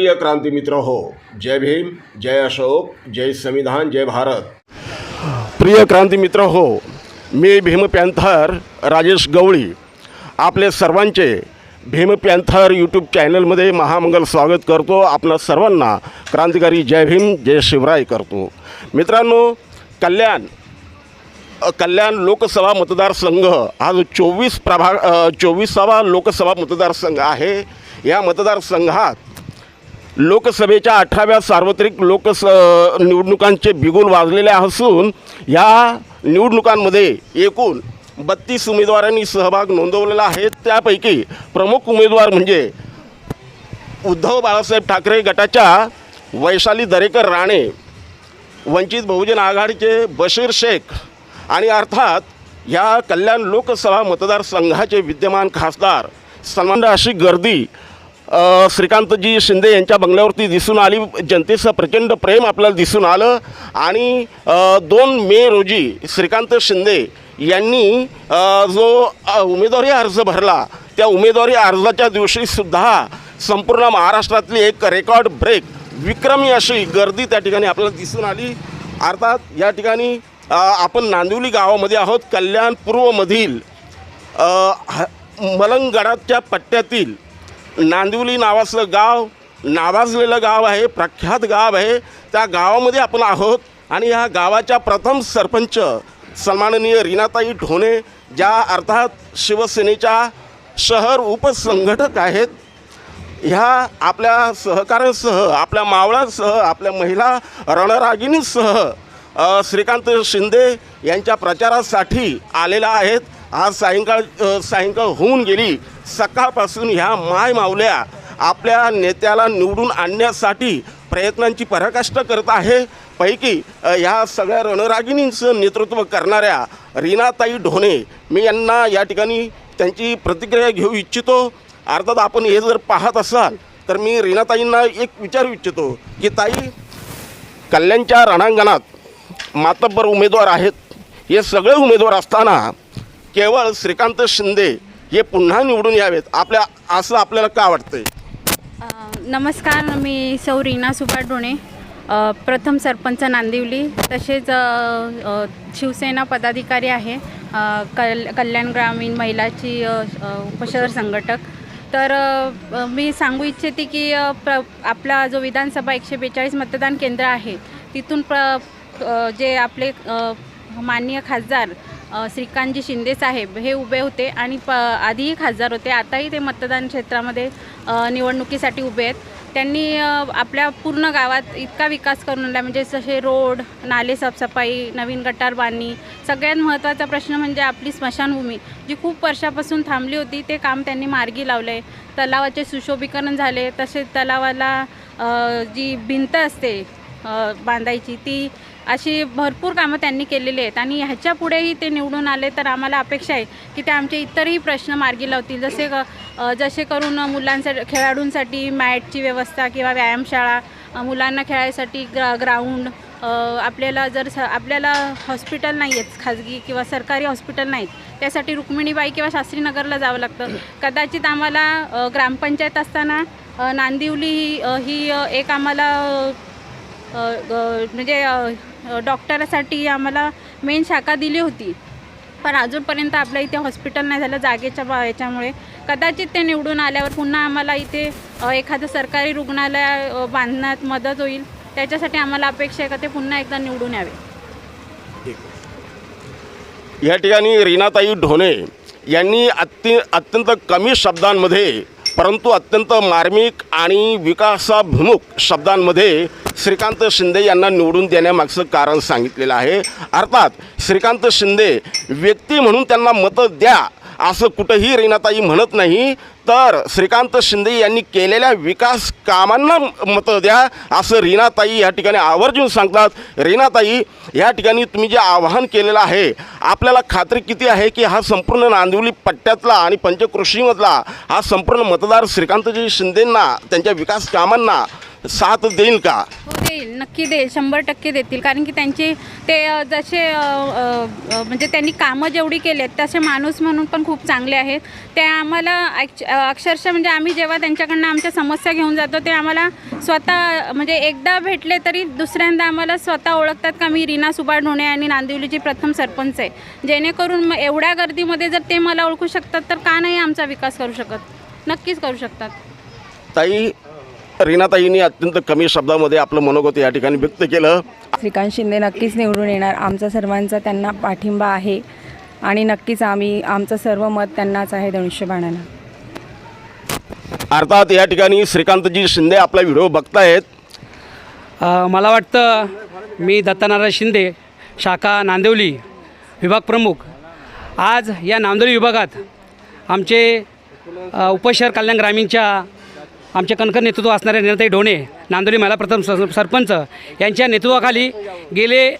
प्रिय क्रांती मित्र हो जय भीम जय अशोक जय संविधान जय भारत। प्रिय क्रांती मित्र हो मी भीम पॅन्थर राजेश गवळी आपले सर्वांचे भीम पॅन्थर यूट्यूब चॅनलमध्ये महामंगल स्वागत करतो. आपल्या सर्वांना क्रांतिकारी जय भीम जय शिवराय करतो. मित्रांनो कल्याण कल्याण लोकसभा मतदारसंघ हा जो चोवीस प्रभाग चोवीसावा लोकसभा मतदारसंघ आहे. या मतदारसंघात लोकसभेच्या अठराव्या सार्वत्रिक लोकस निवडणुकांचे बिगुल वाजलेले असून या निवडणुकांमध्ये एकूण बत्तीस उमेदवारांनी सहभाग नोंदवलेला आहे. त्यापैकी प्रमुख उमेदवार म्हणजे उद्धव बाळासाहेब ठाकरे गटाच्या वैशाली दरेकर राणे वंचित बहुजन आघाडीचे बशीर शेख आणि अर्थात या कल्याण लोकसभा मतदारसंघाचे विद्यमान खासदार सन्मान अशी गर्दी श्रीकांतजी शिंदे यांच्या बंगल्यावरती दिसून आली. जनतेचं प्रचंड प्रेम आपल्याला दिसून आलं. आणि दोन मे रोजी श्रीकांत शिंदे यांनी जो उमेदवारी अर्ज भरला त्या उमेदवारी अर्जाच्या दिवशीसुद्धा संपूर्ण महाराष्ट्रातली एक रेकॉर्ड ब्रेक विक्रमी अशी गर्दी त्या ठिकाणी आपल्याला दिसून आली. अर्थात या ठिकाणी आपण नांदिवली गावामध्ये आहोत. कल्याण पूर्वमधील ह- मलंगडाच्या पट्ट्यातील नांदिवली नावाचं गाव नावाजलेलं गाव आहे प्रख्यात गाव आहे. त्या गावामध्ये आपण आहोत आणि ह्या गावाच्या प्रथम सरपंच सन्माननीय रीनाताई ढोणे ज्या अर्थात शिवसेनेच्या शहर उपसंघटक आहेत. ह्या आपल्या सहकाऱ्यांसह आपल्या मावळांसह आपल्या महिला रणरागिणींसह श्रीकांत शिंदे यांच्या प्रचारासाठी आलेल्या आहेत. आज सायंकाळ सायंकाळ होऊन गेली. सकाळपासून ह्या माय मावल्या आपल्या नेत्याला निवडून आणण्यासाठी प्रयत्नांची पराकाष्ठा करत आहे. पैकी ह्या सगळ्या रणरागिणींचं नेतृत्व करणाऱ्या रीनाताई ढोणे मी यांना या ठिकाणी त्यांची प्रतिक्रिया घेऊ इच्छितो. अर्थात आपण हे जर पाहत असाल तर मी रीनाताईंना एक विचारू इच्छितो की ताई कल्याणच्या रणांगणात मातब्बर उमेदवार आहेत. हे सगळे उमेदवार असताना केवळ श्रीकांत शिंदे हे पुन्हा निवडून यावेत. आपल्या असं आपल्याला का वाटतंय? नमस्कार मी सौ रीना सुभाष डोणे प्रथम सरपंच नांदिवली. तसेच शिवसेना पदाधिकारी आहे. कल कल्याण ग्रामीण महिलाची उपशहर संघटक. तर मी सांगू इच्छिते की प्र आपला जो विधानसभा एकशे बेचाळीस मतदान केंद्र आहे तिथून प्र जे आपले माननीय खासदार श्रीकांतजी शिंदे साहेब हे उभे होते आणि प आधीही खासदार होते. आताही ते मतदान क्षेत्रामध्ये निवडणुकीसाठी उभे आहेत. त्यांनी आपल्या पूर्ण गावात इतका विकास करून आणला म्हणजे जसे रोड नाले साफसफाई नवीन गटार बांधणी सगळ्यात महत्त्वाचा प्रश्न म्हणजे आपली स्मशानभूमी जी खूप वर्षापासून थांबली होती ते काम त्यांनी मार्गी लावलं आहे तलावाचे सुशोभीकरण झाले. तसेच तलावाला जी भिंत असते बांधायची ती अशी भरपूर कामं त्यांनी केलेली आहेत. आणि ह्याच्या पुढेही ते निवडून आले तर आम्हाला अपेक्षा आहे की ते आमचे इतरही प्रश्न मार्गी लावतील. जसे क- जसे करून मुलांसाठी खेळाडूंसाठी मॅटची व्यवस्था किंवा व्यायामशाळा मुलांना खेळायसाठी ग्रा ग्राउंड आपल्याला जर स आपल्याला हॉस्पिटल नाही आहेत खाजगी किंवा सरकारी हॉस्पिटल नाहीत त्यासाठी रुक्मिणीबाई किंवा शास्त्रीनगरला जावं लागतं. कदाचित आम्हाला ग्रामपंचायत असताना नांदिवली ही ही एक आम्हाला म्हणजे डॉक्टरासाठी आम्हाला मेन शाखा दिली होती. पण अजूनपर्यंत आपल्या इथे हॉस्पिटल नाही झालं. जागेच्या बा याच्यामुळे कदाचित ते निवडून आल्यावर पुन्हा आम्हाला इथे एखादं सरकारी रुग्णालय बांधण्यात मदत होईल. त्याच्यासाठी आम्हाला अपेक्षा आहे का ते पुन्हा एकदा निवडून यावे? या ठिकाणी रीनाताई ढोणे यांनी अत्य अत्यंत कमी शब्दांमध्ये परंतु अत्यंत मार्मिक आणि विकासाभिमुख शब्दांमध्ये श्रीकांत शिंदे यांना निवडून देण्यामागचं कारण सांगितलेलं आहे. अर्थात श्रीकांत शिंदे व्यक्ती म्हणून त्यांना मतं द्या असं कुठंही रीनाताई म्हणत नाही. तर श्रीकांत शिंदे यांनी केलेल्या विकास कामांना मतं द्या असं रीनाताई या ठिकाणी आवर्जून सांगतात. रीनाताई या ठिकाणी तुम्ही जे आवाहन केलेलं आहे आपल्याला खात्री किती आहे की हा संपूर्ण नांदिवली पट्ट्यातला आणि पंचकृषीमधला हा संपूर्ण मतदार श्रीकांतजी शिंदेंना त्यांच्या विकास कामांना साथ देईल का? हो देईल. नक्की देईल. शंभर टक्के देतील. कारण की त्यांची ते अ, जसे अ, अ, अ, म्हणजे त्यांनी कामं जेवढी केली आहेत तसे माणूस म्हणून पण खूप चांगले आहेत. ते आम्हाला ॲक्च अ, अक्षरशः म्हणजे आम्ही जेव्हा त्यांच्याकडनं आमच्या समस्या घेऊन जातो ते आम्हाला स्वतः म्हणजे एकदा भेटले तरी दुसऱ्यांदा आम्हाला स्वतः ओळखतात का मी रीना सुभाष ढोणे आणि नांदिवलीची प्रथम सरपंच आहे. जेणेकरून मग एवढ्या गर्दीमध्ये जर ते मला ओळखू शकतात तर का नाही आमचा विकास करू शकत? नक्कीच करू शकतात. ताई रीनाताईंनी अत्यंत कमी शब्दामध्ये आपलं मनोगत या ठिकाणी व्यक्त केलं. श्रीकांत शिंदे नक्कीच निवडून येणार. आमचा सर्वांचा त्यांना पाठिंबा आहे. आणि नक्कीच आम्ही आमचं सर्व मत त्यांनाच आहे धनुष्यबाणाला अर्थात या ठिकाणी श्रीकांतजी शिंदे आपला व्हिडिओ बघतायत. मला वाटतं मी दत्तनारायण शिंदे शाखा नांदिवली विभाग प्रमुख. आज या नांदिवली विभागात आमचे उपशहर कल्याण ग्रामीणच्या आमचे कणखर नेतृत्व असणारे निर्णय ढोणे नांदोली महिला प्रथम स सरपंच यांच्या नेतृत्वाखाली गेले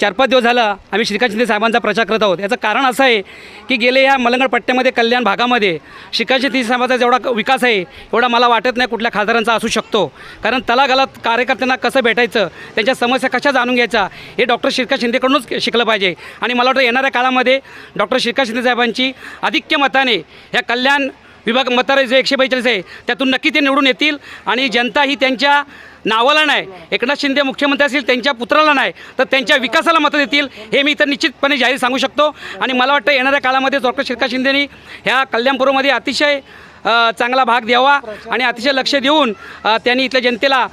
चार पाच दिवस झालं आम्ही श्रीकांत शिंदे साहेबांचा प्रचार करत आहोत. याचं कारण असं आहे की गेले या मलंगड पट्ट्यामध्ये कल्याण भागामध्ये श्रीकांत शिंदे साहेबांचा जेवढा विकास आहे एवढा मला वाटत नाही कुठल्या खासदारांचा असू शकतो. कारण तलागालात कार्यकर्त्यांना कसं भेटायचं त्यांच्या समस्या कशा जाणून घ्यायच्या हे डॉक्टर श्रीकांत शिंदेकडूनच शिकलं पाहिजे. आणि मला वाटतं येणाऱ्या काळामध्ये डॉक्टर श्रीकांत शिंदे साहेबांची आधिक्य मताने या कल्याण विभाग मतारे जे एकशे बेचाळीस आहे त्यातून नक्की ते निवडून येतील आणि जनता ही त्यांच्या नावाला नाही. एकनाथ शिंदे मुख्यमंत्री असतील त्यांच्या पुत्राला नाही तर त्यांच्या विकासाला मतं देतील हे मी इथं निश्चितपणे जाहीर सांगू शकतो. आणि मला वाटतं येणाऱ्या काळामध्ये डॉक्टर श्रीकांत शिंदेनी ह्या कल्याणपूरमध्ये अतिशय चांगला भाग द्यावा आणि अतिशय लक्ष देऊन त्यांनी इथल्या जनतेला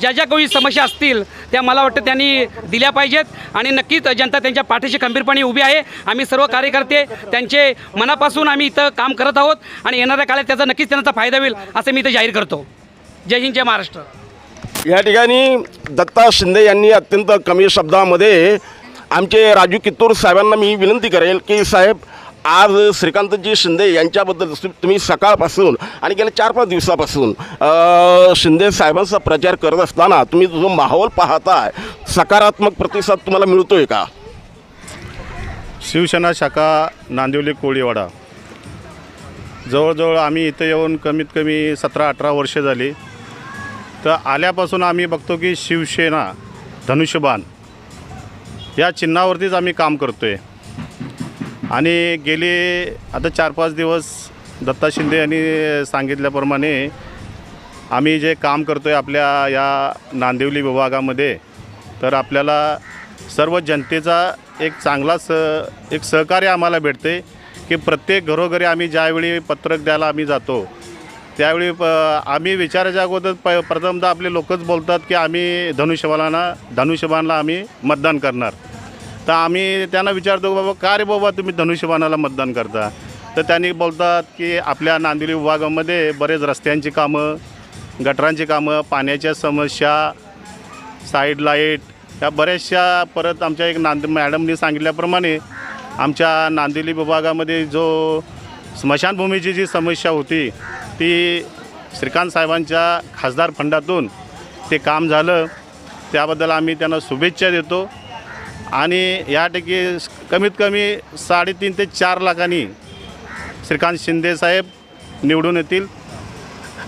ज्या ज्या काही समस्या असतील त्या मला वाटतं त्यांनी दिल्या पाहिजेत. आणि नक्कीच जनता त्यांच्या पाठीशी खंबीरपणे उभी आहे. आम्ही सर्व कार्यकर्ते त्यांचे मनापासून आम्ही इथं काम करत आहोत आणि येणाऱ्या काळात त्याचा नक्कीच त्यांचा फायदा होईल असं मी इथं जाहीर करतो. जय हिंद जय महाराष्ट्र. या ठिकाणी दत्ता शिंदे यांनी अत्यंत कमी शब्दामध्ये आमचे राजू कित्तूर साहेबांना मी विनंती करेल की साहेब आज श्रीकांतजी शिंदे यांच्याबद्दल तुम्ही सकाळपासून आणि गेल्या चार पाच दिवसापासून शिंदे साहेबांचा प्रचार करत असताना तुम्ही जो माहोल पाहताय सकारात्मक प्रतिसाद तुम्हाला मिळतोय का? शिवसेना शाखा नांदिवली कोळीवाडा. जवळजवळ आम्ही इथं येऊन कमीत कमी सतरा अठरा वर्ष झाली. तर आल्यापासून आम्ही बघतो की शिवसेना धनुष्यबाण या चिन्हावरतीच आम्ही काम करतो आहे आणि गेले आता चार पाच दिवस दत्ता शिंदे यांनी सांगितल्याप्रमाणे आम्ही जे काम करतो आहे आपल्या या नांदिवली विभागामध्ये तर आपल्याला सर्व जनतेचा एक चांगला स एक सहकार्य आम्हाला भेटते की प्रत्येक घरोघरी आम्ही ज्यावेळी पत्रक द्यायला आम्ही जातो त्यावेळी प आम्ही विचारायच्या अगोदर प प्रथमतः आपले लोकच बोलतात की आम्ही धनुष्यबाणाला धनुष्यबाणला आम्ही मतदान करणार. तर आम्ही त्यांना विचारतो बाबा का रे बाबा तुम्ही धनुष्यबाणाला मतदान करता? तर त्यांनी बोलतात की आपल्या नांदिवली विभागामध्ये बरेच रस्त्यांची कामं गटरांची कामं पाण्याच्या समस्या साईड लाइट या बऱ्याचशा परत आमच्या एक नांद मॅडमनी सांगितल्याप्रमाणे आमच्या नांदिवली विभागामध्ये जो स्मशानभूमीची जी समस्या होती ती श्रीकांत साहेबांच्या खासदार फंडातून ते काम झालं. त्याबद्दल आम्ही त्यांना शुभेच्छा देतो. आणि या ठिकी कमीत कमी साडेतीन ते चार लाखांनी श्रीकांत शिंदेसाहेब निवडून येतील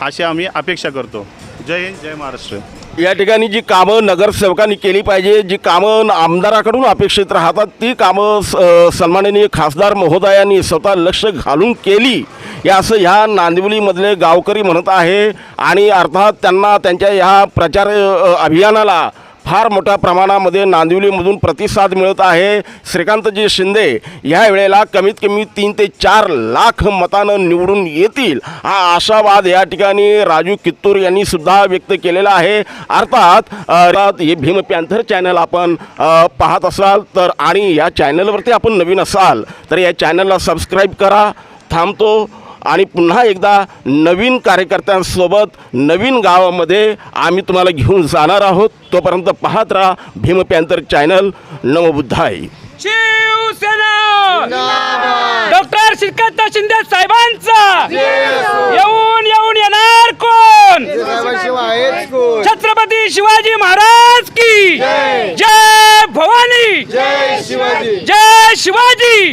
अशी आम्ही अपेक्षा करतो. जय हिंद जय महाराष्ट्र. या ठिकाणी जी कामं नगरसेवकांनी केली पाहिजे जी कामं आमदाराकडून अपेक्षित राहतात ती कामं स- सन्माननीय खासदार महोदयांनी स्वतः लक्ष घालून केली. या असं ह्या नांदिवलीमधले गावकरी म्हणत आहे आणि अर्थात त्यांना त्यांच्या ह्या प्रचार अभियानाला फार मोठ्या प्रमाणामध्ये नांदिवलीमधून प्रतिसाद मिळत आहे. श्रीकांतजी शिंदे ह्या वेळेला कमीत कमी तीन ते चार लाख मतानं निवडून येतील. हा आशावाद या ठिकाणी राजू कित्तूर यांनी सुद्धा व्यक्त केलेला आहे. अर्थात हे भीम पॅन्थर चॅनल आपण पाहत असाल तर आणि या चॅनलवरती आपण नवीन असाल तर या चॅनलला सबस्क्राईब करा. थांबतो. आणि पुन्हा एकदा नवीन कार्यकर्त्यांसोबत नवीन गावामध्ये आम्ही तुम्हाला घेऊन जाणार आहोत. तोपर्यंत पाहत राहा भीम पॅन्थर चॅनल नमबुद्धाई शिवसेना! डॉक्टर श्रीकांत शिंदे साहेबांचा! येऊन येऊन येणार कोण? छत्रपती शिवाजी महाराज की जय! भवानी! जय शिवाजी!